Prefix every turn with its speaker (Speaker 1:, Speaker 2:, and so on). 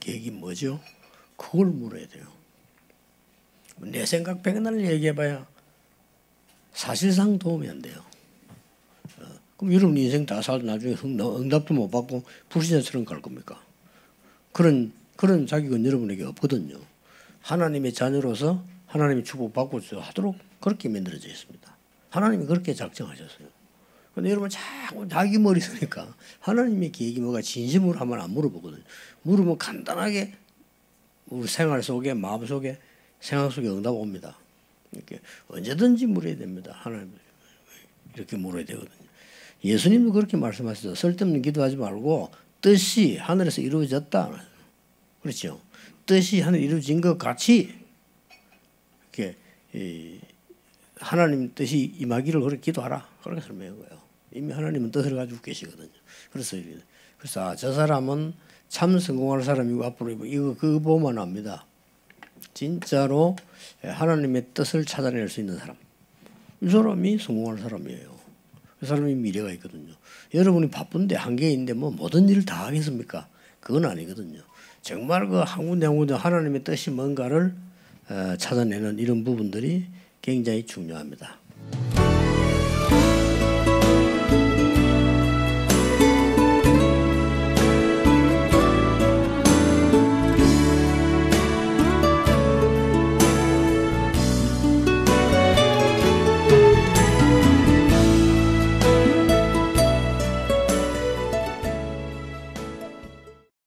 Speaker 1: 계획이 뭐죠? 그걸 물어야 돼요. 내 생각 백날 얘기해봐야 사실상 도움이 안 돼요. 어, 그럼 여러분 인생 다 살도 나중에 응답도 못 받고 불신자처럼 갈 겁니까? 그런 그런 자격은 여러분에게 없거든요. 하나님의 자녀로서 하나님의 축복받고 하도록 그렇게 만들어져 있습니다. 하나님이 그렇게 작정하셨어요. 근데 여러분 자꾸 자기 머리 쓰니까 하나님의 계획이 뭐가 진심으로 하면 안 물어보거든요. 물으면 간단하게 우리 생활 속에 마음 속에 생각 속에 응답 옵니다. 이렇게 언제든지 물어야 됩니다. 하나님 이렇게 물어야 되거든요. 예수님도 그렇게 말씀하시죠. 쓸데없는 기도하지 말고 뜻이 하늘에서 이루어졌다. 그렇죠. 뜻이 하늘 이루어진 것 같이 이렇게 하나님 뜻이 임하기를 그렇게 기도하라. 그렇게 설명한 거예요. 이미 하나님은 뜻을 가지고 계시거든요. 그래서 그래서 아, 저 사람은 참 성공할 사람이고 앞으로 이거 그거 보면 압니다. 진짜로 하나님의 뜻을 찾아낼 수 있는 사람. 이 사람이 성공할 사람이에요. 그 사람이 미래가 있거든요. 여러분이 바쁜데 있는데 뭐 모든 일을 다 하겠습니까? 그건 아니거든요. 정말 그 한 군데 한 군데 하나님의 뜻이 뭔가를 어, 찾아내는 이런 부분들이 굉장히 중요합니다.